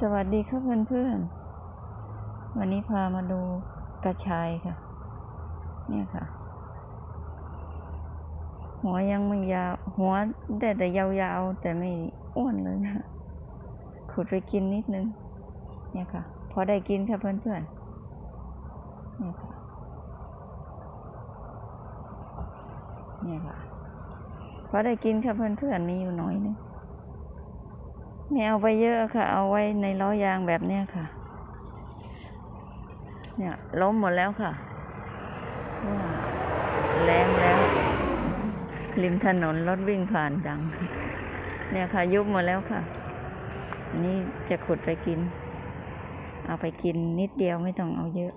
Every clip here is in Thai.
สวัสดีครับเพื่อนๆ วันนี้พามาดูกระชายค่ะ เนี่ยค่ะ หัวยังไม่ยาว หัวแต่แต่ยาวๆ แต่ไม่อ้วนเลยนะ ขุดไปกินนิดนึง เนี่ยค่ะ พอได้กินค่ะเพื่อนๆ เนี่ยค่ะ เนี่ยค่ะ พอได้กินค่ะเพื่อนๆ มีอยู่น่อยนึง ไม่เอาไปเยอะค่ะ เอาไว้ในล้อยางแบบเนี้ยค่ะ เนี่ยล้มหมดแล้วค่ะว่าแรงแล้ว ริมถนนรถวิ่งผ่านดัง เนี่ยค่ะ ยุบหมดแล้วค่ะ อันนี้จะขุดไปกิน เอาไปกินนิดเดียวไม่ต้องเอาเยอะ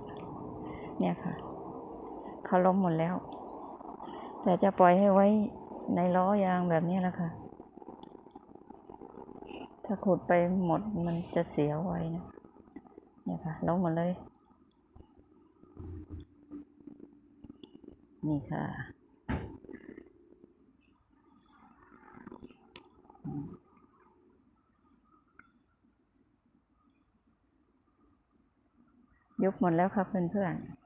เนี่ยค่ะ เขาล้มหมดแล้ว แต่จะปล่อยให้ไว้ในล้อยางแบบนี้แหละค่ะ ถ้าขุดไปหมดมันจะเสียไว้นะ เนี่ยค่ะล้มหมดเลย นี่ค่ะยุบหมดแล้วครับเพื่อนๆ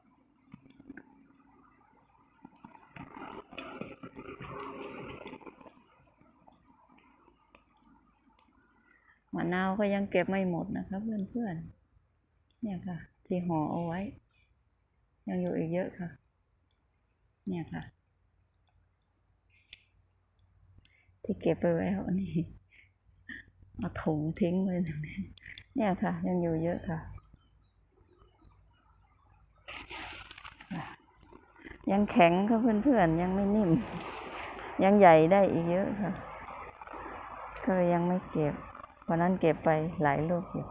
มะนาวก็ยังเก็บไม่หมดนะครับเพื่อนๆ เนี่ยค่ะ ที่ห่อเอาไว้ ยังอยู่อีกเยอะค่ะ เนี่ยค่ะ ที่เก็บไปแล้วนี่เอาถุงทิ้งไว้ตรงนี้เนี่ยค่ะ ยังอยู่เยอะค่ะ ยังแข็งค่ะเพื่อนๆ ยังไม่นิ่ม ยังใหญ่ได้อีกเยอะค่ะ ก็เลยยังไม่เก็บ วันนั้นเก็บไปหลายลูกอยู่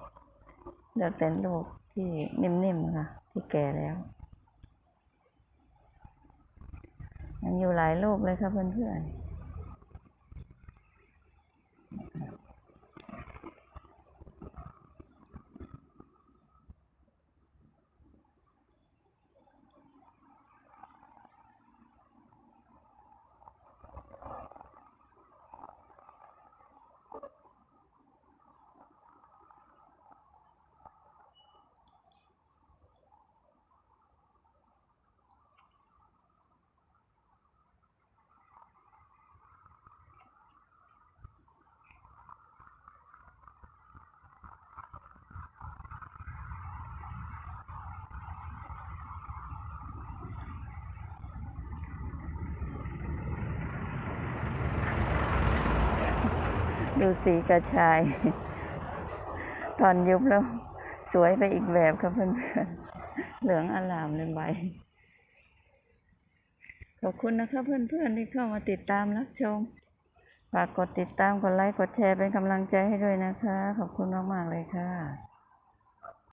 เหลือกแต่ลูกที่นิ่มๆค่ะ ที่แก่แล้วยังอยู่หลายลูกเลยค่ะเพื่อนๆ ดูสีกระชาย ตอนยุบแล้ว สวยไปอีกแบบครับเพื่อนๆ เหลืองอลามเลยใบ ขอบคุณนะครับเพื่อนๆ ที่เข้ามาติดตามรับชม ฝากกดติดตาม กดไลค์ กดแชร์เป็นกำลังใจให้ด้วยนะคะ ขอบคุณมากๆเลยค่ะ